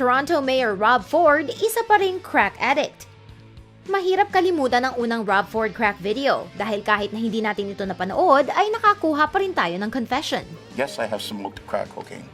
Toronto Mayor Rob Ford, isa pa ring crack addict. Mahirap kalimutan ang unang Rob Ford crack video dahil kahit na hindi natin ito napanood ay nakakuha pa rin tayo ng confession. Yes, I have smoked crack cocaine.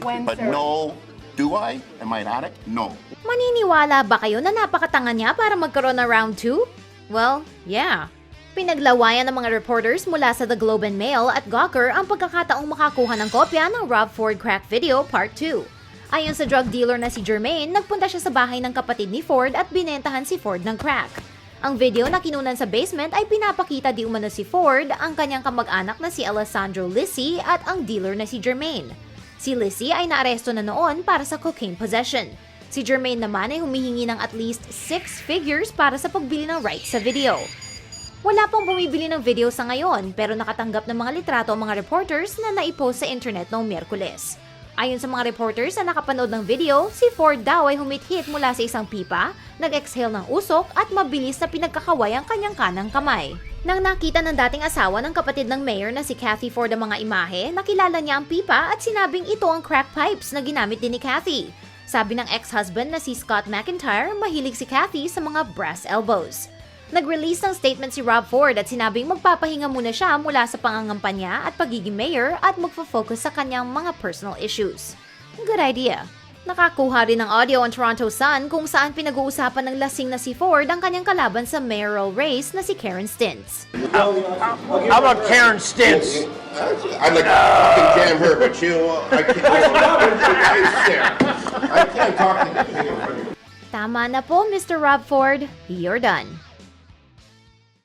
When, But sir? no, do I? Am I an addict? No. Maniniwala ba kayo na napakatanga niya para magkaroon ng round 2? Well, yeah. Pinaglawayan ng mga reporters mula sa The Globe and Mail at Gawker ang pagkakataong makakuha ng kopya ng Rob Ford crack video part 2. Ayon sa drug dealer na si Jermaine, nagpunta siya sa bahay ng kapatid ni Ford at binentahan si Ford ng crack. Ang video na kinunan sa basement ay pinapakita di umano si Ford, ang kanyang kamag-anak na si Alessandro Lissi at ang dealer na si Jermaine. Si Lissy ay naaresto na noon para sa cocaine possession. Si Jermaine naman ay humihingi ng at least six figures para sa pagbili ng rights sa video. Wala pong bumibili ng video sa ngayon pero nakatanggap ng mga litrato ang mga reporters na naipost sa internet noong Miyerkules. Ayon sa mga reporters na nakapanood ng video, si Ford daw ay humithit mula sa isang pipa, nag-exhale ng usok at mabilis na pinagkakaway ang kanyang kanang kamay. Nang nakita ng dating asawa ng kapatid ng mayor na si Kathy Ford ang mga imahe, nakilala niya ang pipa at sinabing ito ang crack pipes na ginamit din ni Kathy. Sabi ng ex-husband na si Scott McIntyre, mahilig si Kathy sa mga brass elbows. Nag-release ng statement si Rob Ford at sinabing magpapahinga muna siya mula sa pangangampanya at pagiging mayor at magfo-focus sa kanyang mga personal issues. Good idea. Nakakuha rin ng audio ang Toronto Sun kung saan pinag-uusapan ng lasing na si Ford ang kanyang kalaban sa mayoral race na si Karen Stintz. How about Karen Stintz? I'd like fucking jam her, but you, I can't, I can't talk to you. Tama na po, Mr. Rob Ford. You're done.